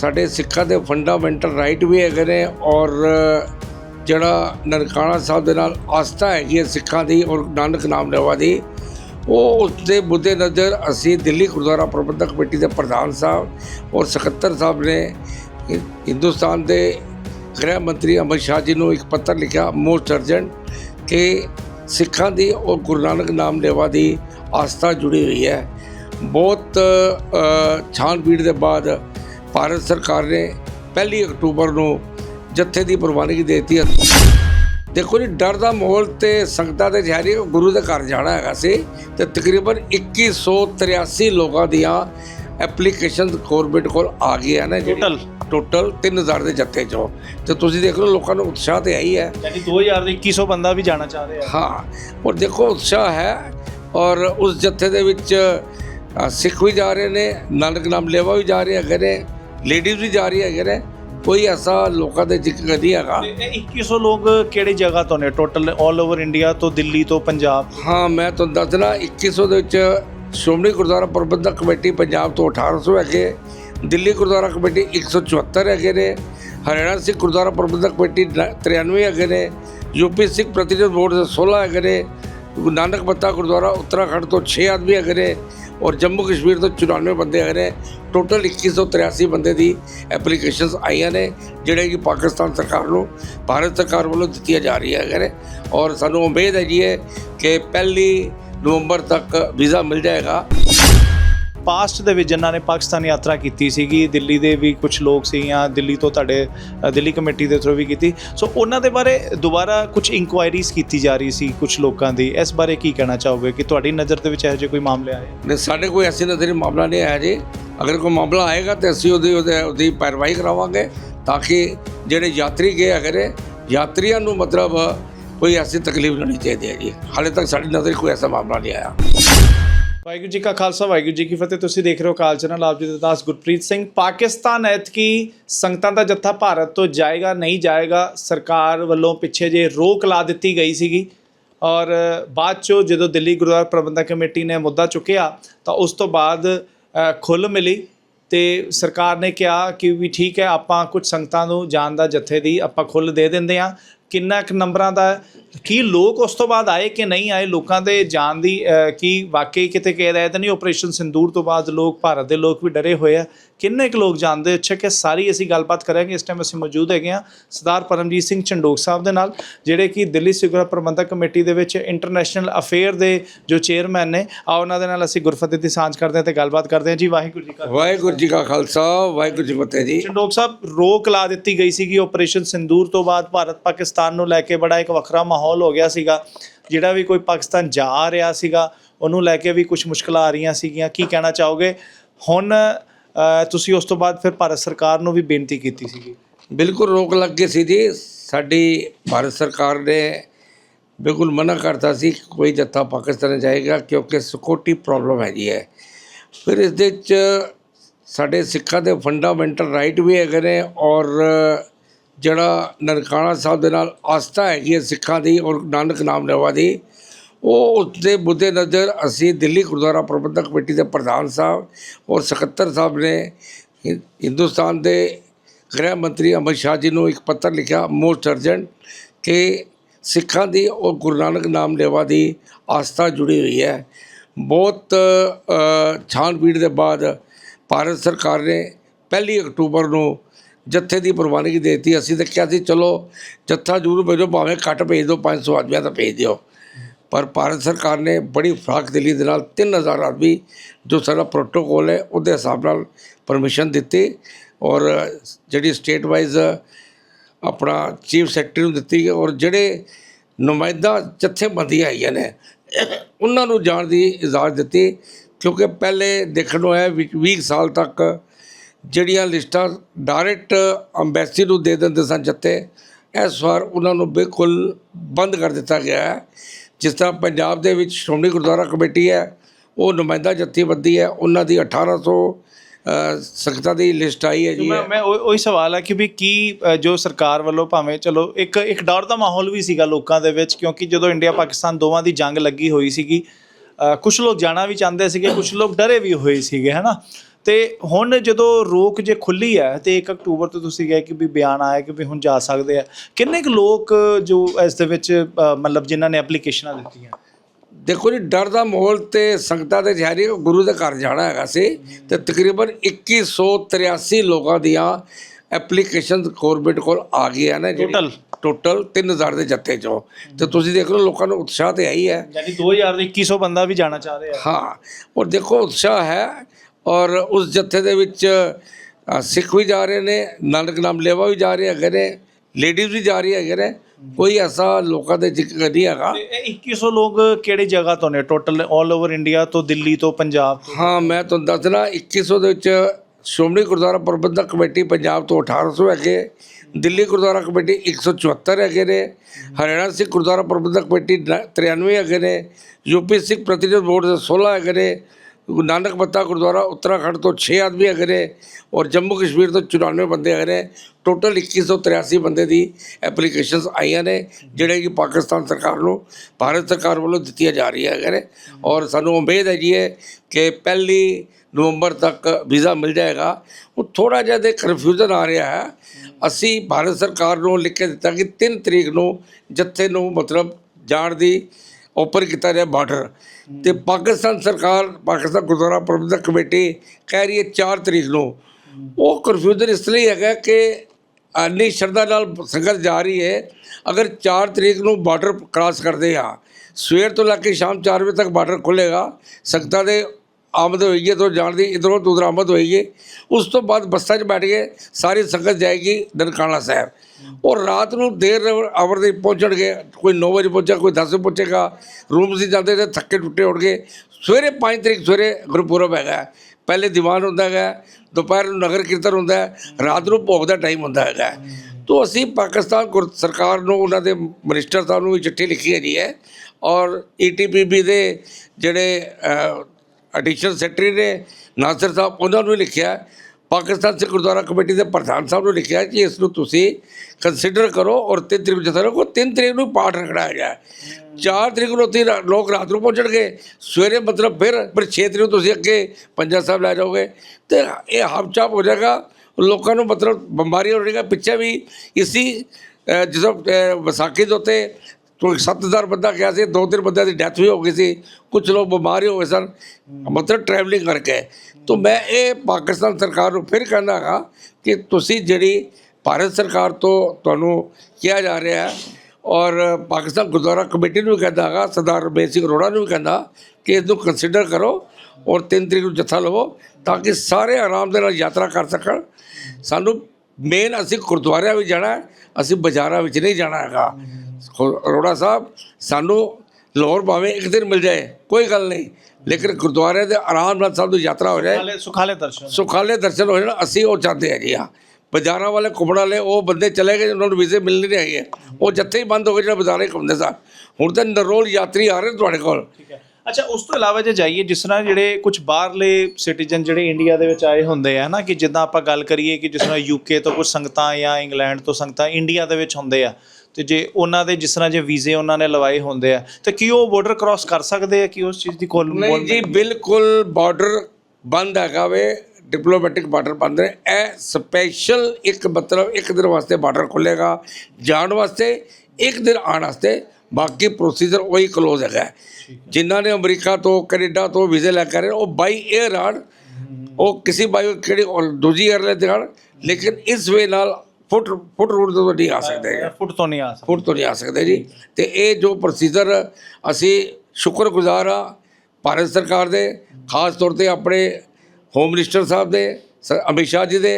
ਸਾਡੇ ਸਿੱਖਾਂ ਦੇ ਫੰਡਾਮੈਂਟਲ ਰਾਈਟ ਵੀ ਹੈਗੇ ਨੇ ਔਰ ਜਿਹੜਾ ਨਨਕਾਣਾ ਸਾਹਿਬ ਦੇ ਨਾਲ ਆਸਥਾ ਹੈਗੀ ਹੈ ਸਿੱਖਾਂ ਦੀ ਔਰ ਨਾਨਕ ਨਾਮ ਲੈਵਾ ਦੀ ਉਹ ਉਸ ਦੇ ਮੁੱਦੇ ਨਜ਼ਰ ਅਸੀਂ ਦਿੱਲੀ ਗੁਰਦੁਆਰਾ ਪ੍ਰਬੰਧਕ ਕਮੇਟੀ ਦੇ ਪ੍ਰਧਾਨ ਸਾਹਿਬ ਔਰ ਸਕੱਤਰ ਸਾਹਿਬ ਨੇ ਹਿੰਦੁਸਤਾਨ ਦੇ ਗ੍ਰਹਿ ਮੰਤਰੀ ਅਮਿਤ ਸ਼ਾਹ ਜੀ ਨੂੰ ਇੱਕ ਪੱਤਰ ਲਿਖਿਆ ਮੋਸਟ ਅਰਜੈਂਟ ਕਿ ਸਿੱਖਾਂ ਦੀ ਔਰ ਗੁਰੂ ਨਾਨਕ ਨਾਮ ਲੈਵਾ ਦੀ ਆਸਥਾ ਜੁੜੀ ਹੋਈ ਹੈ। ਬਹੁਤ ਅ, ਛਾਣਬੀਣ ਦੇ ਬਾਅਦ ਭਾਰਤ ਸਰਕਾਰ ਨੇ ਪਹਿਲੀ ਅਕਤੂਬਰ ਨੂੰ ਜੱਥੇ ਦੀ ਪ੍ਰਵਾਨਗੀ ਦੇ ਦਿੱਤੀ ਹੈ ਦੇਖੋ ਜੀ ਡਰ ਦਾ ਮਾਹੌਲ ਤੇ ਸੰਗਤਾਂ ਦੇ ਜਾਰੀ ਗੁਰੂ ਦੇ ਘਰ ਜਾਣਾ ਹੈਗਾ ਸੀ ਤੇ ਤਕਰੀਬਨ 2183 ਲੋਕਾਂ ਦੀਆਂ ਐਪਲੀਕੇਸ਼ਨ ਗੌਰਮੈਂਟ ਕੋਲ ਆ ਗਈਆਂ ਨੇ Total? ਟੋਟਲ 3000 ਦੇ ਜੱਥੇ ਚੋਂ। ਤੇ ਤੁਸੀਂ ਦੇਖ ਲਓ ਲੋਕਾਂ ਨੂੰ ਉਤਸ਼ਾਹ ਤੇ ਆਈ ਹੈ। ਯਾਨੀ 2000 ਦੇ 2100 ਬੰਦਾ ਵੀ ਜਾਣਾ ਚਾਹ ਰਿਹਾ ਹਾਂ। ਔਰ ਦੇਖੋ ਉਤਸ਼ਾਹ ਹੈ ਔਰ ਉਸ ਜੱਥੇ ਦੇ ਵਿੱਚ ਸਿੱਖ ਵੀ ਜਾ ਰਹੇ ਨੇ ਨਾਨਕ ਨਾਮ ਲੇਵਾ ਵੀ ਜਾ ਰਹੇ ਹੈਗੇ ਨੇ। ਲੇਡੀਜ਼ ਵੀ ਜਾ ਰਹੀ ਹੈਗੇ ਨੇ। ਕੋਈ ਐਸਾ ਲੋਕਾਂ ਦੇ ਜ਼ਿਕਰ ਨਹੀਂ ਹੈਗਾ। ਇਹ 2100 ਲੋਕ ਕਿਹੜੀ ਜਗ੍ਹਾ ਤੋਂ ਨੇ? ਟੋਟਲ 올 ਓਵਰ ਇੰਡੀਆ ਤੋਂ ਦਿੱਲੀ ਤੋਂ ਪੰਜਾਬ। ਹਾਂ ਮੈਂ ਤੁਹਾਨੂੰ ਦੱਸਣਾ 2100 ਦੇ ਵਿੱਚ ਸ਼੍ਰੋਮਣੀ ਗੁਰਦੁਆਰਾ ਪ੍ਰਬੰਧਕ ਕਮੇਟੀ ਪੰਜਾਬ ਤੋਂ 1800 ਹੈਗੇ। ਦਿੱਲੀ ਗੁਰਦੁਆਰਾ ਕਮੇਟੀ 174 ਹੈਗੇ ਨੇ। ਹਰਿਆਣਾ ਸਿੱਖ ਗੁਰਦੁਆਰਾ ਪ੍ਰਬੰਧਕ ਕਮੇਟੀ ਨ- 93 ਹੈਗੇ ਨੇ। ਯੂਪੀ ਸਿੱਖ ਪ੍ਰਤੀਨਿਧ ਬੋਰਡ ਦੇ 16 ਹੈਗੇ ਨੇ। ਨਾਨਕ ਬੱਤਾ ਗੁਰਦੁਆਰਾ ਉੱਤਰਾਖੰਡ ਤੋਂ 6 ਆਦਮੀ ਹੈਗੇ ਨੇ। ਔਰ ਜੰਮੂ ਕਸ਼ਮੀਰ ਤੋਂ 94 ਬੰਦੇ ਹੈਗੇ ਨੇ। ਟੋਟਲ 2183 ਬੰਦੇ ਦੀ ਐਪਲੀਕੇਸ਼ਨਸ ਆਈਆਂ ਨੇ ਜਿਹੜੇ ਕਿ ਪਾਕਿਸਤਾਨ ਸਰਕਾਰ ਨੂੰ ਭਾਰਤ ਸਰਕਾਰ ਵੱਲੋਂ ਦਿੱਤੀਆਂ ਜਾ ਰਹੀਆਂ ਹੈਗੇ ਨੇ। ਔਰ ਸਾਨੂੰ ਉਮੀਦ ਹੈ ਜੀ ਕਿ ਪਹਿਲੀ ਨਵੰਬਰ ਤੱਕ ਵੀਜ਼ਾ ਮਿਲ ਜਾਏਗਾ। ਪਾਸਟ ਦੇ ਵਿੱਚ ਜਿਨ੍ਹਾਂ ਨੇ ਪਾਕਿਸਤਾਨ ਯਾਤਰਾ ਕੀਤੀ ਸੀਗੀ ਦਿੱਲੀ ਦੇ ਵੀ ਕੁਝ ਲੋਕ ਸੀ ਜਾਂ ਦਿੱਲੀ ਤੋਂ ਤੁਹਾਡੇ ਦਿੱਲੀ ਕਮੇਟੀ ਦੇ ਥਰੂ ਵੀ ਕੀਤੀ। ਸੋ ਉਹਨਾਂ ਦੇ ਬਾਰੇ ਦੁਬਾਰਾ ਕੁਝ ਇਨਕੁਆਇਰੀਜ਼ ਕੀਤੀ ਜਾ ਰਹੀ ਸੀ ਕੁਝ ਲੋਕਾਂ ਦੀ। ਇਸ ਬਾਰੇ ਕੀ ਕਹਿਣਾ ਚਾਹੋਗੇ ਕਿ ਤੁਹਾਡੀ ਨਜ਼ਰ ਦੇ ਵਿੱਚ ਇਹੋ ਜਿਹੇ ਕੋਈ ਮਾਮਲੇ ਆਏ? ਨੇ ਸਾਡੇ ਕੋਈ ਐਸੀ ਨਜ਼ਰੀ ਮਾਮਲਾ ਨਹੀਂ ਆਇਆ ਜੀ। ਅਗਰ ਕੋਈ ਮਾਮਲਾ ਆਏਗਾ ਤੇ ਅਸੀਂ ਉਹਦੀ ਉਹਦੇ- ਉਹਦੀ ਪੈਰਵਾਈ ਕਰਾਵਾਂਗੇ ਤਾਂ ਕਿ ਜਿਹੜੇ ਯਾਤਰੀ ਗਏ ਹੈਗੇ ਯਾਤਰੀਆਂ ਨੂੰ ਮਤਲਬ ਕੋਈ ਐਸੀ ਤਕਲੀਫ ਨਹੀਂ ਚਾਹੀਦੀ ਹੈ ਜੀ ਹਾਲੇ ਤੱਕ ਸਾਡੀ ਨਜ਼ਰ ਕੋਈ ਐਸਾ ਮਾਮਲਾ ਨਹੀਂ ਆਇਆ। ਵਾਹਿਗੁਰੂ ਜੀ ਕਾ ਖਾਲਸਾ, ਵਾਹਿਗੁਰੂ ਜੀ ਕੀ ਫਤਿਹ। ਤੁਸੀਂ ਦੇਖ ਰਹੇ ਹੋ ਕਾਲ ਚੈਨਲ, ਆਪ ਜੀ ਦਾ ਦਾਸ ਗੁਰਪ੍ਰੀਤ ਸਿੰਘ। ਪਾਕਿਸਤਾਨ ਐਤਕੀ ਸੰਗਤਾਂ ਦਾ ਜੱਥਾ ਭਾਰਤ ਤੋਂ ਜਾਏਗਾ, ਨਹੀਂ ਜਾਏਗਾ, ਸਰਕਾਰ ਵੱਲੋਂ ਪਿੱਛੇ ਜੇ ਰੋਕ ਲਾ ਦਿੱਤੀ ਗਈ ਸੀਗੀ। ਔਰ ਬਾਅਦ ਚੋਂ ਜਦੋਂ ਦਿੱਲੀ ਗੁਰਦੁਆਰਾ ਪ੍ਰਬੰਧਕ ਕਮੇਟੀ ਨੇ ਮੁੱਦਾ ਚੁੱਕਿਆ, ਤਾਂ ਉਸ ਤੋਂ ਬਾਅਦ ਅ, ਖੁੱਲ੍ਹ ਮਿਲੀ ਤੇ ਸਰਕਾਰ ਨੇ ਕਿਹਾ ਕਿ ਵੀ ਠੀਕ ਹੈ ਆਪਾਂ ਕੁਝ ਸੰਗਤਾਂ ਨੂੰ ਜਾਣ ਦਾ ਜੱਥੇ ਦੀ ਆਪਾਂ ਖੁੱਲ੍ਹ ਦੇ ਦਿੰਦੇ ਆ ਕਿੰਨਾ ਕੁ ਨੰਬਰਾਂ ਦਾ? ਕੀ ਲੋਕ ਉਸ ਤੋਂ ਬਾਅਦ ਆਏ ਕਿ ਨਹੀਂ ਆਏ? ਲੋਕਾਂ ਦੇ ਜਾਣ ਦੀ ਅ, ਕੀ ਵਾਕਈ ਕਿਤੇ ਕਹਿ ਰਹੇ ਤਾਂ ਨਹੀਂ ਆਪਰੇਸ਼ਨ ਸਿੰਦੂਰ ਤੋਂ ਬਾਅਦ ਲੋਕ ਭਾਰਤ ਦੇ ਲੋਕ ਵੀ ਡਰੇ ਹੋਏ ਆ। ਕਿੰਨੇ ਕੁ ਲੋਕ ਜਾਣਦੇ? ਅੱਛਾ ਕਿ ਸਾਰੀ ਅਸੀਂ ਗੱਲਬਾਤ ਕਰਾਂਗੇ। ਇਸ ਟਾਈਮ ਅਸੀਂ ਮੌਜੂਦ ਹੈਗੇ ਆ ਸਰਦਾਰ ਪਰਮਜੀਤ ਸਿੰਘ ਚੰਡੋਕ ਸਾਹਿਬ ਦੇ ਨਾਲ ਜਿਹੜੇ ਕਿ ਦਿੱਲੀ ਸਿੱਖ ਪ੍ਰਬੰਧਕ ਕਮੇਟੀ ਦੇ ਵਿੱਚ ਇੰਟਰਨੈਸ਼ਨਲ ਅਫੇਅਰ ਦੇ ਜੋ ਚੇਅਰਮੈਨ ਨੇ ਆ ਉਹਨਾਂ ਦੇ ਨਾਲ ਅਸੀਂ ਗੁਰਫਤਿਹ ਦੀ ਸਾਂਝ ਕਰਦੇ ਹਾਂ ਤੇ ਗੱਲਬਾਤ ਕਰਦੇ ਹਾਂ। ਜੀ ਵਾਹਿਗੁਰੂ ਜੀ ਕਾ ਵਾਹਿਗੁਰੂ ਜੀ ਕਾ ਖਾਲਸਾ ਵਾਹਿਗੁਰੂ ਜੀ ਕੀ ਫਤਿਹ ਜੀ। ਚੰਡੋਕ ਸਾਹਿਬ ਰੋਕ ਲਾ ਦਿੱਤੀ ਗਈ ਸੀਗੀ ਆਪਰੇਸ਼ਨ ਸਿੰਦੂਰ ਤੋਂ ਬਾਅਦ ਭਾਰਤ ਪਾਕਿਸਤਾਨ ਨੂੰ ਲੈ ਕੇ ਬੜਾ ਇੱਕ ਵੱਖਰਾ ਮਾਹੌਲ ਹੋ ਗਿਆ ਸੀਗਾ। ਜਿਹੜਾ ਵੀ ਕੋਈ ਪਾਕਿਸਤਾਨ ਜਾ ਰਿਹਾ ਸੀਗਾ, ਉਹਨੂੰ ਲੈ ਕੇ ਵੀ ਕੁਝ ਮੁਸ਼ਕਲਾਂ ਆ ਰਹੀਆਂ ਸੀਗੀਆਂ। ਕੀ ਕਹਿਣਾ ਚਾਹੋਗੇ? ਹੁਣ ਤੁਸੀਂ ਉਸ ਤੋਂ ਬਾਅਦ ਫਿਰ ਭਾਰਤ ਸਰਕਾਰ ਨੂੰ ਵੀ ਬੇਨਤੀ ਕੀਤੀ ਸੀਗੀ। ਬਿਲਕੁਲ ਰੋਕ ਲੱਗ ਗਈ ਸੀ ਜੀ। ਸਾਡੀ ਭਾਰਤ ਸਰਕਾਰ ਨੇ ਬਿਲਕੁਲ ਮਨਾ ਕਰਤਾ ਸੀ ਕੋਈ ਜੱਥਾ ਪਾਕਿਸਤਾਨ ਜਾਏਗਾ, ਕਿਉਂਕਿ ਸਿਕਿਉਰਿਟੀ ਪ੍ਰੋਬਲਮ ਹੈ ਜੀ ਹੈ। ਫਿਰ ਇਸ ਦੇ ਵਿੱਚ ਸਾਡੇ ਸਿੱਖਾਂ ਦੇ ਫੰਡਾਮੈਂਟਲ ਰਾਈਟ ਵੀ ਹੈਗੇ ਨੇ ਔਰ ਜਿਹੜਾ ਨਨਕਾਣਾ ਸਾਹਿਬ ਦੇ ਨਾਲ ਆਸਥਾ ਹੈਗੀ ਹੈ ਸਿੱਖਾਂ ਦੀ ਔਰ ਨਾਨਕ ਨਾਮ ਲੈਵਾ ਦੀ ਉਹ ਉਸ ਦੇ ਮੁੱਦੇ ਨਜ਼ਰ ਅਸੀਂ ਦਿੱਲੀ ਗੁਰਦੁਆਰਾ ਪ੍ਰਬੰਧਕ ਕਮੇਟੀ ਦੇ ਪ੍ਰਧਾਨ ਸਾਹਿਬ ਔਰ ਸਕੱਤਰ ਸਾਹਿਬ ਨੇ ਹਿੰਦੁਸਤਾਨ ਦੇ ਗ੍ਰਹਿ ਮੰਤਰੀ ਅਮਿਤ ਸ਼ਾਹ ਜੀ ਨੂੰ ਇੱਕ ਪੱਤਰ ਲਿਖਿਆ ਮੋਸਟ ਅਰਜੈਂਟ ਕਿ ਸਿੱਖਾਂ ਦੀ ਔਰ ਗੁਰੂ ਨਾਨਕ ਨਾਮ ਲੈਵਾ ਦੀ ਆਸਥਾ ਜੁੜੀ ਹੋਈ ਹੈ। ਬਹੁਤ ਅ, ਛਾਣਬੀਣ ਦੇ ਬਾਅਦ ਭਾਰਤ ਸਰਕਾਰ ਨੇ ਪਹਿਲੀ ਅਕਤੂਬਰ ਨੂੰ ਜੱਥੇ ਦੀ ਪ੍ਰਵਾਨਗੀ ਦੇਤੀ। ਅਸੀਂ ਤਾਂ ਕਿਹਾ ਸੀ, ਚਲੋ, ਜੱਥਾ ਜ਼ਰੂਰ ਭੇਜੋ, ਭਾਵੇਂ ਘੱਟ ਭੇਜ ਦਿਓ 500 ਆਦਮੀਆਂ ਦਾ ਭੇਜ ਦਿਓ। ਪਰ ਭਾਰਤ ਸਰਕਾਰ ਨੇ ਬੜੀ ਫਰਾਕ ਦਿਲੀ ਦੇ ਨਾਲ 3000 ਆਦਮੀ, ਜੋ ਸਾਡਾ ਪ੍ਰੋਟੋਕੋਲ ਹੈ, ਉਹਦੇ ਹਿਸਾਬ ਨਾਲ ਪਰਮਿਸ਼ਨ ਦਿੱਤੀ ਔਰ ਜਿਹੜੀ ਸਟੇਟ ਵਾਈਜ਼ ਆਪਣਾ ਚੀਫ ਸੈਕਟਰੀ ਨੂੰ ਦਿੱਤੀ ਔਰ ਜਿਹੜੇ ਨੁਮਾਇੰਦਾ ਜਥੇਬੰਦੀਆਂ ਆਈਆਂ ਨੇ, ਉਹਨਾਂ ਨੂੰ ਜਾਣ ਦੀ ਇਜਾਜ਼ਤ ਦਿੱਤੀ। ਕਿਉਂਕਿ ਪਹਿਲੇ ਦੇਖਣ ਨੂੰ ਆਇਆ ਵੀ 20 ਸਾਲ ਤੱਕ ਜਿਹੜੀਆਂ ਲਿਸਟਾਂ ਡਾਇਰੈਕਟ ਅੰਬੈਸੀ ਨੂੰ ਦੇ ਦਿੰਦੇ ਸਨ ਜੱਥੇ ਇਸ ਵਾਰ ਉਹਨਾਂ ਨੂੰ ਬਿਲਕੁਲ ਬੰਦ ਕਰ ਦਿੱਤਾ ਗਿਆ ਹੈ। ਜਿਸ ਤਰ੍ਹਾਂ ਪੰਜਾਬ ਦੇ ਵਿੱਚ ਸ਼੍ਰੋਮਣੀ ਗੁਰਦੁਆਰਾ ਕਮੇਟੀ ਹੈ ਉਹ ਨੁਮਾਇੰਦਾ ਜਥੇਬੰਦੀ ਹੈ ਉਹਨਾਂ ਦੀ 1800 ਅ, ਸੰਗਤਾਂ ਦੀ ਲਿਸਟ ਆਈ ਹੈ ਜੀ। ਮੈਂ ਮੈਂ ਉਹ- ਉਹੀ ਸਵਾਲ ਹੈ ਕਿ ਵੀ ਕੀ ਜੋ ਸਰਕਾਰ ਵੱਲੋਂ ਭਾਵੇਂ ਚਲੋ ਇੱਕ ਇੱਕ ਡਰ ਦਾ ਮਾਹੌਲ ਵੀ ਸੀਗਾ ਲੋਕਾਂ ਦੇ ਵਿੱਚ ਕਿਉਂਕਿ ਜਦੋਂ ਇੰਡੀਆ ਪਾਕਿਸਤਾਨ ਦੋਵਾਂ ਦੀ ਜੰਗ ਲੱਗੀ ਹੋਈ ਸੀਗੀ ਕੁਝ ਲੋਕ ਜਾਣਾ ਵੀ ਚਾਹੁੰਦੇ ਸੀਗੇ ਕੁਝ ਲੋਕ ਡਰੇ ਵੀ ਹੋਏ ਸੀਗੇ ਹੈਨਾ? ਤੇ ਹੁਣ ਜਦੋਂ ਰੋਕ ਜੇ ਖੁੱਲੀ ਹੈ ਤੇ 1 ਅਕਤੂਬਰ ਤੋਂ ਤੁਸੀਂ ਗਏ ਕਿ ਵੀ ਬਿਆਨ ਆਇਆ ਕਿ ਵੀ ਹੁਣ ਜਾ ਸਕਦੇ ਆ ਕਿੰਨੇ ਕੁ ਲੋਕ ਜੋ ਇਸ ਦੇ ਵਿੱਚ ਅ, ਮਤਲਬ ਜਿਨ੍ਹਾਂ ਨੇ ਐਪਲੀਕੇਸ਼ਨਾਂ ਦਿੱਤੀਆਂ? ਦੇਖੋ ਜੀ ਡਰ ਦਾ ਮਾਹੌਲ ਤੇ ਸੰਗਤਾਂ ਦੇ ਜਾਰੀ ਗੁਰੂ ਦੇ ਘਰ ਜਾਣਾ ਹੈਗਾ ਸੀ ਤੇ ਤਕਰੀਬਨ 2183 ਲੋਕਾਂ ਦੀਆਂ ਐਪਲੀਕੇਸ਼ਨ ਗੌਰਮੈਂਟ ਕੋਲ ਆ ਗਈਆਂ ਨੇ Total? ਟੋਟਲ 3000 ਦੇ ਜੱਥੇ ਚੋਂ। ਤੇ ਤੁਸੀਂ ਦੇਖ ਲਓ ਲੋਕਾਂ ਨੂੰ ਉਤਸ਼ਾਹ ਤੇ ਆਈ ਹੈ ਯਾਨੀ 2000 ਦੇ 2100 ਬੰਦਾ ਵੀ ਜਾਣਾ ਚਾਹ ਰਿਹਾ। ਹਾਂ ਔਰ ਦੇਖੋ ਉਤਸ਼ਾਹ ਹੈ ਔਰ ਉਸ ਜੱਥੇ ਦੇ ਵਿੱਚ ਸਿੱਖ ਵੀ ਜਾ ਰਹੇ ਨੇ ਨਾਨਕ ਨਾਮ ਲੇਵਾ ਵੀ ਜਾ ਰਹੇ ਹੈਗੇ ਨੇ ਲੇਡੀਜ਼ ਵੀ ਜਾ ਰਹੀ ਹੈਗੇ ਨੇ ਕੋਈ ਐਸਾ ਲੋਕਾਂ ਦੇ ਜ਼ਿਕਰ ਨਹੀਂ ਹੈਗਾ। ਤੇ ਇਹ 2100 ਲੋਕ ਕਿਹੜੀ ਜਗ੍ਹਾ ਤੋਂ ਨੇ? ਟੋਟਲ 올 ਓਵਰ ਇੰਡੀਆ ਤੋਂ ਦਿੱਲੀ ਤੋਂ ਪੰਜਾਬ ਤੋਂ? ਹਾਂ ਮੈਂ ਤੁਹਾਨੂੰ ਦੱਸਣਾ 2100 ਦੇ ਵਿੱਚ ਸ਼੍ਰੋਮਣੀ ਗੁਰਦੁਆਰਾ ਪ੍ਰਬੰਧਕ ਕਮੇਟੀ ਪੰਜਾਬ ਤੋਂ 1800 ਹੈਗੇ ਦਿੱਲੀ ਗੁਰਦੁਆਰਾ ਕਮੇਟੀ 174 ਹੈਗੇ ਨੇ ਹਰਿਆਣਾ ਸਿੱਖ ਗੁਰਦੁਆਰਾ ਪ੍ਰਬੰਧਕ ਕਮੇਟੀ ਨ- 93 ਹੈਗੇ ਨੇ ਯੂਪੀ ਸਿੱਖ ਪ੍ਰਤੀਨਿਧ ਬੋਰਡ ਦੇ 16 ਹੈਗੇ ਨੇ ਗੁਰੂ ਨਾਨਕ ਮੱਤਾ ਗੁਰਦੁਆਰਾ ਉੱਤਰਾਖੰਡ ਤੋਂ 6 ਆਦਮੀ ਹੈਗੇ ਨੇ ਔਰ ਜੰਮੂ ਕਸ਼ਮੀਰ ਤੋਂ 94 ਬੰਦੇ ਹੈਗੇ ਨੇ। ਟੋਟਲ 2183 ਬੰਦੇ ਦੀ ਐਪਲੀਕੇਸ਼ਨਸ ਆਈਆਂ ਨੇ, ਜਿਹੜੇ ਕਿ ਪਾਕਿਸਤਾਨ ਸਰਕਾਰ ਨੂੰ, ਭਾਰਤ ਸਰਕਾਰ ਵੱਲੋਂ ਦਿੱਤੀਆਂ ਜਾ ਰਹੀਆਂ ਹੈਗੇ ਨੇ। ਔਰ ਸਾਨੂੰ ਉਮੀਦ ਹੈ ਜੀ ਇਹ ਕਿ ਪਹਿਲੀ ਨਵੰਬਰ ਤੱਕ ਵੀਜ਼ਾ ਮਿਲ ਜਾਏਗਾ। ਉਹ ਥੋੜਾ ਜਿਹਾ ਦੇ ਕਨਫਿਊਜ਼ਨ ਆ ਰਿਹਾ ਹੈ। ਅਸੀਂ ਭਾਰਤ ਸਰਕਾਰ ਨੂੰ ਲਿਖ ਕੇ ਦਿੱਤਾ ਕਿ 3 ਤਰੀਕ ਨੂੰ ਜੱਥੇ ਨੂੰ ਮਤਲਬ ਜਾਣ ਦੀ ਓਪਨ ਕੀਤਾ ਰਿਹਾ ਬਾਰਡਰ। ਤੇ ਪਾਕਿਸਤਾਨ ਸਰਕਾਰ ਪਾਕਿਸਤਾਨ ਗੁਰਦੁਆਰਾ ਪ੍ਰਬੰਧਕ ਕਮੇਟੀ ਕਹਿ ਰਹੀ ਹੈ 4 ਤਰੀਕ ਨੂੰ। ਉਹ ਕਨਫਿਊਜ਼ਨ ਇਸ ਲਈ ਹੈਗਾ ਕਿ ਇੰਨੀ ਸ਼ਰਧਾ ਨਾਲ ਸੰਗਤ ਜਾ ਰਹੀ ਹੈ ਅਗਰ 4 ਤਰੀਕ ਨੂੰ ਬਾਰਡਰ ਕ੍ਰਾਸ ਕਰਦੇ ਆ ਸਵੇਰ ਤੋਂ ਲੈ ਕੇ ਸ਼ਾਮ 4 ਵਜੇ ਤੱਕ ਬਾਰਡਰ ਖੁੱਲੇਗਾ ਸੰਗਤਾਂ ਦੇ ਆਮਦ ਹੋਏਗੀ ਤੋਂ ਜਾਣ ਦੀ ਇਧਰੋਂ ਤੋਂ ਉਧਰ ਆਮਦ ਹੋਏਗੀ। ਉਸ ਤੋਂ ਬਾਅਦ ਬੱਸਾਂ 'ਚ ਬੈਠ ਕੇ ਸਾਰੀ ਸੰਗਤ ਜਾਏਗੀ ਨਨਕਾਣਾ ਸਾਹਿਬ। ਉਹ ਰਾਤ ਨੂੰ ਦੇਰ ਆਵਰ ਦੇ ਪਹੁੰਚਣਗੇ, ਕੋਈ 9 ਵਜੇ ਪਹੁੰਚਾ ਕੋਈ 10 ਵਜੇ ਪਹੁੰਚੇਗਾ, ਰੂਮ ਸੀ ਜਾਂਦੇ ਤੇ ਥੱਕੇ ਟੁੱਟੇ ਉੱਠ ਗਏ ਸਵੇਰੇ 5 ਤਰੀਕ ਸਵੇਰੇ ਗੁਰਪੁਰਬ ਹੈਗਾ ਪਹਿਲੇ ਦੀਵਾਨ ਹੁੰਦਾ ਹੈਗਾ ਦੁਪਹਿਰ ਨੂੰ ਨਗਰ ਕੀਰਤਨ ਹੁੰਦਾ ਹੈ, ਰਾਤ ਨੂੰ ਭੋਗ ਦਾ ਟਾਈਮ ਹੁੰਦਾ ਹੈਗਾ ਤੋ ਅਸੀਂ ਪਾਕਿਸਤਾਨ ਗੁਰ- ਸਰਕਾਰ ਨੂੰ, ਉਹਨਾਂ ਦੇ ਮਿਨਿਸਟਰ ਸਾਹਿਬ ਨੂੰ ਵੀ ਚਿੱਠੀ ਲਿਖੀ ਹੈਗੀ ਹੈ ਔਰ ਈਟੀਪੀਬੀ ਦੇ ਜਿਹੜੇ ਐਡੀਸ਼ਨਲ ਸੈਕਟਰੀ ਨੇ ਨਾਸਰ ਸਾਹਿਬ, ਉਹਨਾਂ ਨੂੰ ਵੀ ਲਿਖਿਆ ਪਾਕਿਸਤਾਨ ਸਿੱਖ ਗੁਰਦੁਆਰਾ ਕਮੇਟੀ ਦੇ ਪ੍ਰਧਾਨ ਸਾਹਿਬ ਨੂੰ ਲਿਖਿਆ ਕਿ ਇਸ ਨੂੰ ਤੁਸੀਂ ਕੰਸੀਡਰ ਕਰੋ ਔਰ 3 ਤਰੀਕ ਜਥਾ ਰੱਖੋ 3 ਤਰੀਕ ਨੂੰ ਪਾਠ ਰੱਖਣਾ ਹੈਗਾ 4 ਤਰੀਕ ਨੂੰ ਉੱਥੇ ਲੋਕ ਰਾਤ ਨੂੰ ਪਹੁੰਚਣਗੇ, ਸਵੇਰੇ ਮਤਲਬ ਫਿਰ ਫਿਰ 6 ਤਰੀਕ ਨੂੰ ਤੁਸੀਂ ਅੱਗੇ ਪੰਜਾ ਸਾਹਿਬ ਲੈ ਜਾਓਗੇ। ਤੇ ਇਹ ਹਫਚਾਪ ਹੋ ਜਾਏਗਾ, ਲੋਕਾਂ ਨੂੰ ਮਤਲਬ ਬਿਮਾਰੀ ਹੋ ਰਹੇਗਾ ਪਿੱਛੇ ਵੀ ਇਸੀ ਜਦੋਂ ਵਿਸਾਖੀ ਦੇ ਉੱਤੇ ਤੋਂ 7000 ਬੰਦਾ ਗਿਆ ਸੀ, ਦੋ ਤਿੰਨ ਬੰਦਿਆਂ ਦੀ ਡੈਥ ਵੀ ਹੋ ਗਈ ਸੀ ਕੁਝ ਲੋਕ ਬਿਮਾਰ ਹੋ ਗਏ ਸਨ। ਮਤਲਬ ਟਰੈਵਲਿੰਗ ਕਰਕੇ। ਤੋਂ ਮੈਂ ਇਹ ਪਾਕਿਸਤਾਨ ਸਰਕਾਰ ਨੂੰ ਫਿਰ ਕਹਿੰਦਾ ਹਾਂ ਕਿ ਤੁਸੀਂ ਜਿਹੜੀ ਭਾਰਤ ਸਰਕਾਰ ਤੋਂ ਤੁਹਾਨੂੰ ਕਿਹਾ ਜਾ ਰਿਹਾ ਹੈ ਔਰ ਪਾਕਿਸਤਾਨ ਗੁਰਦੁਆਰਾ ਕਮੇਟੀ ਨੂੰ ਵੀ ਕਹਿੰਦਾ ਹੈਗਾ ਸਰਦਾਰ ਰਮੇਸ਼ ਸਿੰਘ ਅਰੋੜਾ ਨੂੰ ਵੀ ਕਹਿੰਦਾ ਕਿ ਇਸ ਨੂੰ ਕੰਸੀਡਰ ਕਰੋ ਔਰ 3 ਤਰੀਕ ਨੂੰ ਜੱਥਾ ਲਵੋ ਤਾਂ ਕਿ ਸਾਰੇ ਆਰਾਮ ਦੇ ਨਾਲ ਯਾਤਰਾ ਕਰ ਸਕਣ। ਸਾਨੂੰ ਮੇਨ ਅਸੀਂ ਗੁਰਦੁਆਰਿਆਂ ਵਿੱਚ ਜਾਣਾ ਅਸੀਂ ਬਾਜ਼ਾਰਾਂ ਵਿੱਚ ਨਹੀਂ ਜਾਣਾ ਹੈਗਾ। ਅਰੋੜਾ ਸਾਹਿਬ, ਸਾਨੂੰ ਲਾਹੌਰ ਭਾਵੇਂ ਇੱਕ ਦਿਨ ਮਿਲ ਜਾਏ ਕੋਈ ਗੱਲ ਨਹੀਂ। ਲੇਕਿਨ ਗੁਰਦੁਆਰੇ ਦੇ ਆਰਾਮ ਨਾਲ ਸਾਨੂੰ ਯਾਤਰਾ ਹੋ ਜਾਏ। ਸੁਖਾਲੇ ਦਰਸ਼ਨ। ਸੁਖਾਲੇ ਦਰਸ਼ਨ ਹੋ ਜਾਣ ਅਸੀਂ ਉਹ ਚਾਹਦੇ ਹਾਂ ਜੀ ਹਾਂ ਬਾਜ਼ਾਰਾਂ ਵਾਲੇ ਘੁੰਮਣ ਵਾਲੇ ਉਹ ਬੰਦੇ ਚਲੇ ਗਏ ਉਹਨਾਂ ਨੂੰ ਵੀਜ਼ੇ ਮਿਲ ਨਹੀਂ ਰਹੇ ਉਹ ਜੱਥੇ ਹੀ ਬੰਦ ਹੋ ਗਏ ਜਿਹੜਾ ਬਾਜ਼ਾਰੇ ਘੁੰਮਦੇ ਸਨ ਹੁਣ ਤਾਂ ਨਰੋਲ ਯਾਤਰੀ ਆ ਰਹੇ ਤੁਹਾਡੇ ਕੋਲ। ਠੀਕ ਹੈ। ਅੱਛਾ ਉਸ ਤੋਂ ਇਲਾਵਾ ਜੇ ਜਾਈਏ ਜਿਸ ਤਰ੍ਹਾਂ ਜਿਹੜੇ ਕੁਝ ਬਾਹਰਲੇ ਸਿਟੀਜ਼ਨ ਜਿਹੜੇ ਇੰਡੀਆ ਦੇ ਵਿੱਚ ਆਏ ਹੁੰਦੇ ਆ ਨਾ ਕਿ ਜਿੱਦਾਂ ਆਪਾਂ ਗੱਲ ਕਰੀਏ ਕਿ ਜਿਸ ਤਰ੍ਹਾਂ ਯੂਕੇ ਤੋਂ ਕੁਝ ਸੰਗਤਾਂ ਜਾਂ ਇੰਗਲੈਂਡ ਤੋਂ ਸੰਗਤਾਂ ਇੰਡੀਆ ਦੇ ਵਿੱਚ ਹੁੰਦੇ ਆ ਤੇ ਜੇ ਉਹਨਾਂ ਦੇ ਜਿਸ ਤਰ੍ਹਾਂ ਜੇ ਵੀਜ਼ੇ ਉਹਨਾਂ ਨੇ ਲਵਾਏ ਹੁੰਦੇ ਆ ਤੇ ਕੀ ਉਹ ਬਾਰਡਰ ਕ੍ਰਾਸ ਕਰ ਸਕਦੇ ਆ ਕਿ ਉਸ ਚੀਜ਼ ਦੀ ਕੋਲ ਨਹੀਂ ਜੀ ਬਿਲਕੁਲ ਬਾਰਡਰ ਬੰਦ ਹੈਗਾ ਵੇ ਡਿਪਲੋਮੈਟਿਕ ਬਾਰਡਰ ਬੰਦ ਨੇ। ਇਹ ਸਪੈਸ਼ਲ ਇੱਕ ਮਤਲਬ ਇੱਕ ਦਿਨ ਵਾਸਤੇ ਬਾਰਡਰ ਖੁੱਲੇਗਾ ਜਾਣ ਵਾਸਤੇ ਇੱਕ ਦਿਨ ਆਉਣ ਵਾਸਤੇ ਬਾਕੀ ਪ੍ਰੋਸੀਜਰ ਉਹੀ ਕਲੋਜ਼ ਹੈਗਾ। ਜਿਨ੍ਹਾਂ ਨੇ ਅਮਰੀਕਾ ਤੋਂ ਕੈਨੇਡਾ ਤੋਂ ਵੀਜ਼ੇ ਲੈ ਕੇ ਨੇ, ਉਹ ਬਾਈ 에ਅਰ ਆਣ ਉਹ ਕਿਸੇ ਬਾਈ ਕਿਹੜੀ ਦੂਜੀ 에ਅਰਲਾਈਨ ਦੇ ਨਾਲ ਲੇਕਿਨ ਇਸ ਵੇ ਨਾਲ ਫੁੱਟ ਫੁੱਟ ਰੂਟ ਤੋਂ ਨਹੀਂ ਆ ਸਕਦੇ ਹੈਗੇ। ਫੁੱਟ ਤੋਂ ਨਹੀਂ ਆ ਸਕਦੇ। ਫੁੱਟ ਤੋਂ ਨਹੀਂ ਆ ਸਕਦੇ ਜੀ। ਤੇ ਇਹ ਜੋ ਪ੍ਰੋਸੀਜਰ ਅਸੀਂ ਸ਼ੁਕਰਗੁਜ਼ਾਰ ਆ ਭਾਰਤ ਸਰਕਾਰ ਦੇ ਖਾਸ ਤੌਰ ਤੇ ਆਪਣੇ ਹੋਮ ਮਿਨਿਸਟਰ ਸਾਹਿਬ ਦੇ ਅਮਿਤ ਸ਼ਾਹ ਜੀ ਦੇ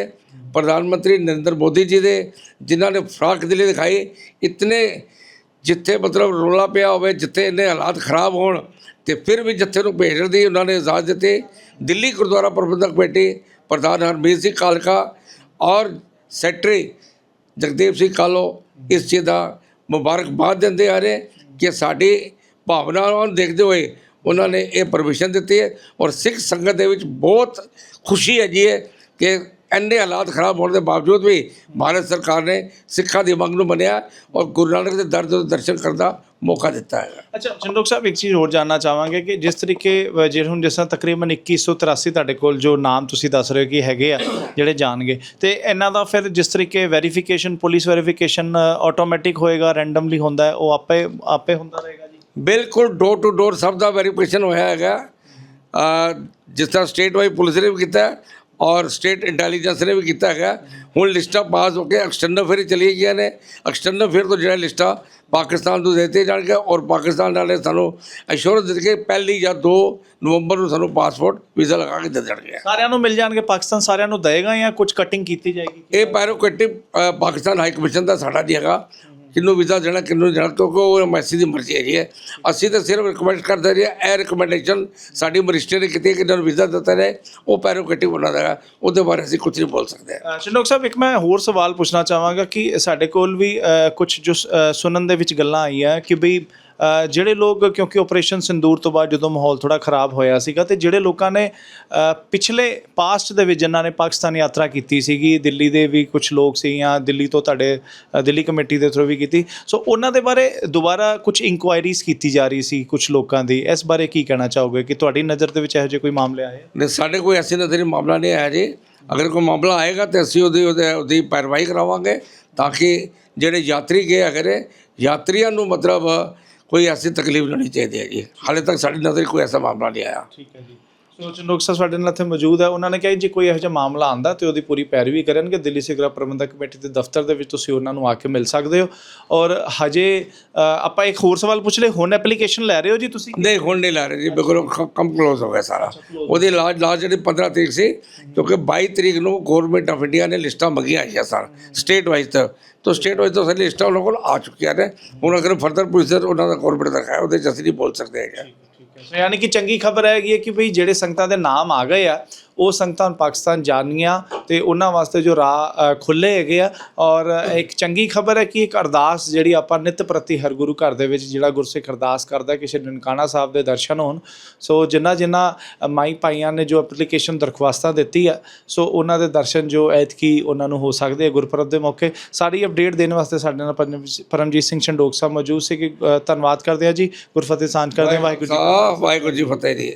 ਪ੍ਰਧਾਨ ਮੰਤਰੀ ਨਰਿੰਦਰ ਮੋਦੀ ਜੀ ਦੇ ਜਿਨ੍ਹਾਂ ਨੇ ਫਰਾਕ ਦਿਲੀ ਦਿਖਾਈ। ਇਤਨੇ ਜਿੱਥੇ ਮਤਲਬ ਰੋਲਾ ਪਿਆ ਹੋਵੇ ਜਿੱਥੇ ਇੰਨੇ ਹਾਲਾਤ ਖਰਾਬ ਹੋਣ ਤੇ ਫਿਰ ਵੀ ਜਿੱਥੇ ਨੂੰ ਭੇਜਣ ਦੀ ਉਹਨਾਂ ਨੇ ਇਜਾਜ਼ਤ ਦਿੱਤੀ। ਦਿੱਲੀ ਗੁਰਦੁਆਰਾ ਪ੍ਰਬੰਧਕ ਕਮੇਟੀ ਪ੍ਰਧਾਨ ਹਰਮੀਤ ਸਿੰਘ ਕਾਲਕਾ ਔਰ ਸੈਕਟਰੀ ਜਗਦੇਵ ਸਿੰਘ ਕਾਲੋ ਇਸ ਚੀਜ਼ ਦਾ ਮੁਬਾਰਕਬਾਦ ਦਿੰਦੇ ਆ ਰਹੇ ਕਿ ਸਾਡੀ ਭਾਵਨਾਵਾਂ ਨੂੰ ਦੇਖਦੇ ਹੋਏ ਉਹਨਾਂ ਨੇ ਇਹ ਪਰਮਿਸ਼ਨ ਦਿੱਤੀ ਹੈ ਔਰ ਸਿੱਖ ਸੰਗਤ ਦੇ ਵਿੱਚ ਬਹੁਤ ਖੁਸ਼ੀ ਹੈ ਜੀ ਇਹ ਕਿ ਇੰਨੇ ਹਾਲਾਤ ਖਰਾਬ ਹੋਣ ਦੇ ਬਾਵਜੂਦ ਵੀ ਭਾਰਤ ਸਰਕਾਰ ਨੇ ਸਿੱਖਾਂ ਦੀ ਮੰਗ ਨੂੰ ਮੰਨਿਆ ਔਰ ਗੁਰੂ ਨਾਨਕ ਦੇ ਦਰ ਦੇ ਦਰਸ਼ਨ ਕਰਨ ਦਾ ਮੌਕਾ ਦਿੱਤਾ ਹੈ। ਅੱਛਾ ਚੰਦੋਕ ਸਾਹਿਬ ਇੱਕ ਚੀਜ਼ ਹੋਰ ਜਾਨਣਾ ਚਾਹਾਂਗੇ ਕਿ ਜਿਸ ਤਰੀਕੇ ਜਿਹੜੇ ਹੁਣ ਜਿਸ ਤਰ੍ਹਾਂ ਤਕਰੀਬਨ 2183 ਤੁਹਾਡੇ ਕੋਲ ਜੋ ਨਾਮ ਤੁਸੀਂ ਦੱਸ ਰਹੇ ਹੋ ਕਿ ਹੈਗੇ ਆ ਜਿਹੜੇ ਜਾਣਗੇ। ਤੇ ਇਹਨਾਂ ਦਾ ਫਿਰ ਜਿਸ ਤਰੀਕੇ ਵੈਰੀਫਿਕੇਸ਼ਨ ਪੁਲਿਸ ਵੈਰੀਫਿਕੇਸ਼ਨ ਆਟੋਮੈਟਿਕ ਹੋਏਗਾ ਰੈਂਡਮਲੀ ਹੁੰਦਾ ਹੈ ਉਹ ਆਪੇ ਆਪੇ ਹੁੰਦਾ ਰਹੇਗਾ ਜੀ? ਬਿਲਕੁਲ ਡੋਰ ਟੂ ਡੋਰ ਸਭ ਦਾ ਵੈਰੀਫਿਕੇਸ਼ਨ ਹੋਇਆ ਹੈਗਾ। ਜਿਸ ਤਰ੍ਹਾਂ ਸਟੇਟ ਵਾਈਜ਼ ਪੁਲਿਸ ਨੇ ਵੀ ਕੀਤਾ ਹੈ ਔਰ ਸਟੇਟ ਇੰਟੈਲੀਜੈਂਸ ਨੇ ਵੀ ਕੀਤਾ ਹੈਗਾ। ਹੁਣ ਲਿਸਟਾਂ ਪਾਸ ਹੋ ਕੇ ਐਕਸਟਰਨਲ ਫਿਰ ਚਲੀ ਗਈਆਂ ਨੇ। ਐਕਸਟਰਨਲ ਫਿਰ ਤੋਂ ਜਿਹੜਾ ਲਿਸਟਾਂ ਪਾਕਿਸਤਾਨ ਨੂੰ ਦੇ ਦਿੱਤੇ ਜਾਣਗੇ ਔਰ ਪਾਕਿਸਤਾਨ ਵਾਲੇ ਸਾਨੂੰ ਅਸ਼ੋਰੈਂਸ ਦਿੱਤੀ ਕਿ ਪਹਿਲੀ ਜਾਂ 2 ਨਵੰਬਰ ਨੂੰ ਸਾਨੂੰ ਪਾਸਪੋਰਟ ਵੀਜ਼ਾ ਲਗਾ ਕੇ ਦੇ ਦੇਣਗੇ। ਸਾਰਿਆਂ ਨੂੰ ਮਿਲ ਜਾਣਗੇ ਪਾਕਿਸਤਾਨ ਸਾਰਿਆਂ ਨੂੰ ਦੇਗਾ ਜਾਂ ਕੁਝ ਕਟਿੰਗ ਕੀਤੀ ਜਾਏਗੀ? ਇਹ ਪੈਰੋਕੇਟਿਵ ਪਾਕਿਸਤਾਨ ਹਾਈ ਕਮਿਸ਼ਨ ਦਾ ਸਾਡਾ ਨਹੀਂ ਹੈਗਾ। ਕਿਹਨੂੰ ਵੀਜ਼ਾ ਦੇਣਾ ਕਿਹਨੂੰ ਦੇਣਾ ਕਿਉਂਕਿ ਉਹ ਐਮਬੈਸੀ ਦੀ ਮਰਜ਼ੀ ਹੈਗੀ ਹੈ। ਅਸੀਂ ਤਾਂ ਸਿਰਫ ਰਿਕਮੈਂਡ ਕਰਦੇ ਰਹੇ ਇਹ ਰਿਕਮੈਂਡੇਸ਼ਨ ਸਾਡੀ ਮਰਿਸਟਰੀ ਨੇ ਕੀਤੀ ਹੈ ਕਿ ਇਹਨਾਂ ਨੂੰ ਵੀਜ਼ਾ ਦਿੱਤਾ ਜਾਏ ਉਹ ਪੈਰੋਕੇਟਿਵ ਉਹਨਾਂ ਦਾ ਉਹਦੇ ਬਾਰੇ ਅਸੀਂ ਕੁਝ ਨਹੀਂ ਬੋਲ ਸਕਦੇ। ਅ, ਸ਼ਿੰਦੋਕ ਸਾਹਿਬ ਇੱਕ ਮੈਂ ਹੋਰ ਸਵਾਲ ਪੁੱਛਣਾ ਚਾਹਾਂਗਾ ਕਿ ਸਾਡੇ ਕੋਲ ਵੀ ਕੁਝ ਜੋ ਸੁਣਨ ਦੇ ਵਿੱਚ ਗੱਲਾਂ ਆਈਆਂ ਕਿ ਬਈ ਜਿਹੜੇ ਲੋਕ, ਕਿਉਂਕਿ ਆਪਰੇਸ਼ਨ ਸਿੰਦੂਰ ਤੋਂ ਬਾਅਦ ਜਦੋਂ ਮਾਹੌਲ ਥੋੜਾ ਖਰਾਬ ਹੋਇਆ ਸੀਗਾ, ਤੇ ਜਿਹੜੇ ਲੋਕਾਂ ਨੇ ਪਿਛਲੇ ਪਾਸਟ ਦੇ ਵਿੱਚ ਜਿਨ੍ਹਾਂ ਨੇ ਪਾਕਿਸਤਾਨ ਯਾਤਰਾ ਕੀਤੀ ਸੀਗੀ, ਦਿੱਲੀ ਦੇ ਵੀ ਕੁਝ ਲੋਕ ਸੀ ਜਾਂ ਦਿੱਲੀ ਤੋਂ ਤੁਹਾਡੇ ਦਿੱਲੀ ਕਮੇਟੀ ਦੇ ਥਰੂ ਵੀ ਕੀਤੀ, ਸੋ ਉਹਨਾਂ ਦੇ ਬਾਰੇ ਦੁਬਾਰਾ ਕੁਝ ਇਨਕੁਆਇਰੀਜ਼ ਕੀਤੀ ਜਾ ਰਹੀ ਸੀ ਕੁਝ ਲੋਕਾਂ ਦੀ, ਇਸ ਬਾਰੇ ਕੀ ਕਹਿਣਾ ਚਾਹੋਗੇ ਕਿ ਤੁਹਾਡੀ ਨਜ਼ਰ ਦੇ ਵਿੱਚ ਇਹੋ ਜਿਹੇ ਕੋਈ ਮਾਮਲੇ ਆਏ? ਨਹੀਂ, ਸਾਡੇ ਕੋਈ ਐਸੀ ਨਜ਼ਰੀ ਮਾਮਲਾ ਨਹੀਂ ਆਇਆ ਜੀ। ਅਗਰ ਕੋਈ ਮਾਮਲਾ ਆਏਗਾ ਤੇ ਅਸੀਂ ਉਹਦੀ, ਉਹਦੇ, ਉਹਦੀ ਪੈਰਵਾਈ ਕਰਾਵਾਂਗੇ, ਤਾਂ ਕਿ ਜਿਹੜੇ ਯਾਤਰੀ ਗਏ ਅਗਰ, ਯਾਤਰੀਆਂ ਨੂੰ ਮਤਲਬ ਕੋਈ ਐਸੀ ਤਕਲੀਫ ਨਹੀਂ ਚਾਹੀਦੀ ਹੈ ਜੀ ਹਾਲੇ ਤੱਕ ਸਾਡੀ ਨਜ਼ਰ ਕੋਈ ਐਸਾ ਮਾਮਲਾ ਨਹੀਂ ਆਇਆ। ਠੀਕ ਹੈ ਜੀ। ਸੋ ਚੰਦੋਕ ਸਾਹਿਬ ਸਾਡੇ ਨਾਲ ਇੱਥੇ ਮੌਜੂਦ ਹੈ ਉਹਨਾਂ ਨੇ ਕਿਹਾ ਜੇ ਕੋਈ ਇਹੋ ਜਿਹਾ ਮਾਮਲਾ ਆਂਦਾ ਤੇ ਉਹਦੀ ਪੂਰੀ ਪੈਰਵੀ ਕਰਨਗੇ। ਦਿੱਲੀ ਸਿੱਖ ਗ੍ਰਹਿ ਪ੍ਰਬੰਧਕ ਕਮੇਟੀ ਦੇ ਦਫ਼ਤਰ ਦੇ ਵਿੱਚ ਤੁਸੀਂ ਉਹਨਾਂ ਨੂੰ ਆ ਕੇ ਮਿਲ ਸਕਦੇ ਹੋ। ਔਰ ਹਜੇ ਆਪਾਂ ਇੱਕ ਹੋਰ ਸਵਾਲ ਪੁੱਛ ਲਏ। ਹੁਣ ਐਪਲੀਕੇਸ਼ਨ ਲੈ ਰਹੇ ਹੋ ਜੀ ਤੁਸੀਂ? ਨਹੀਂ ਹੁਣ ਨਹੀਂ ਲਾ ਰਹੇ ਜੀ ਬਿਲਕੁਲ ਕੰਮ ਕਲੋਜ਼ ਹੋ ਗਿਆ ਸਾਰਾ। ਉਹਦੀ ਲਾਜ ਲਾਜ ਜਿਹੜੀ 15 ਤਰੀਕ ਸੀ ਕਿਉਂਕਿ 22 ਤਰੀਕ ਨੂੰ ਗਵਰਨਮੈਂਟ ਆਫ ਇੰਡੀਆ ਨੇ ਲਿਸਟਾਂ ਮੰਗੀਆਂ ਆਈਆਂ ਸਰ ਸਟੇਟ ਵਾਈਜ਼ ਤੋਂ। ਤਾਂ ਸਟੇਟ ਵਾਈਜ਼ ਤੋਂ ਸਾਰੀ ਲਿਸਟਾਂ ਉਹਨਾਂ ਕੋਲ ਆ ਚੁੱਕੀਆਂ ਨੇ। ਹੁਣ ਅਗਰ ਫਰਦਰ ਪ੍ਰੋਸੀਜਰ ਉਹਨਾਂ ਦਾ ਗਵਰਨਮੈਂਟ ਦਾ ਹੈ ਉਹਦੇ 'ਚ ਅਸੀਂ ਨਹੀਂ ਬੋਲ ਸਕਦੇ ਹੈਗੇ। ਯਾਨੀ ਕਿ ਚੰਗੀ ਖਬਰ ਹੈਗੀ ਹੈ ਕਿ ਭਈ ਜਿਹੜੇ ਸੰਗਤਾਂ ਦੇ ਨਾਮ ਆ ਗਏ ਆ ਉਹ ਸੰਗਤਾਂ ਹੁਣ ਪਾਕਿਸਤਾਨ ਜਾਣੀਆਂ ਤੇ ਉਹਨਾਂ ਵਾਸਤੇ ਜੋ ਰਾਹ ਖੁੱਲੇ ਹੈਗੇ ਆ ਔਰ ਇੱਕ ਚੰਗੀ ਖਬਰ ਹੈ ਕਿ ਇੱਕ ਅਰਦਾਸ ਜਿਹੜੀ ਆਪਾਂ ਨਿਤ ਪ੍ਰਤੀ ਹਰ ਗੁਰੂ ਘਰ ਦੇ ਵਿੱਚ ਜਿਹੜਾ ਗੁਰਸਿੱਖ ਅਰਦਾਸ ਕਰਦਾ ਕਿ ਸ਼੍ਰੀ ਨਨਕਾਣਾ ਸਾਹਿਬ ਦੇ ਦਰਸ਼ਨ ਹੋਣ, ਸੋ ਜਿਨ੍ਹਾਂ ਜਿਨ੍ਹਾਂ ਮਾਈ ਭਾਈਆਂ ਨੇ ਜੋ ਐਪਲੀਕੇਸ਼ਨ ਦਰਖਾਸਤਾਂ ਦਿੱਤੀ ਆ, ਸੋ ਉਹਨਾਂ ਦੇ ਦਰਸ਼ਨ ਜੋ ਐਤਕੀ ਉਹਨਾਂ ਨੂੰ ਹੋ ਸਕਦੇ ਆ ਗੁਰਪੁਰਬ ਦੇ ਮੌਕੇ। ਸਾਰੀ ਅਪਡੇਟ ਦੇਣ ਵਾਸਤੇ ਸਾਡੇ ਨਾਲ ਪਰਮ- ਪਰਮਜੀਤ ਸਿੰਘ ਸ਼ੰਡੋਕ ਸਾਹਿਬ ਮੌਜੂਦ ਸੀ ਕਿ ਧੰਨਵਾਦ ਕਰਦੇ ਆ ਜੀ। ਗੁਰਫਤਿਹ ਸਾਂਝ ਕਰਦੇ ਹਾਂ ਵਾਹਿਗੁਰੂ ਜੀ ਵਾਹਿਗੁਰੂ ਜੀ ਫਤਿਹ ਜੀ।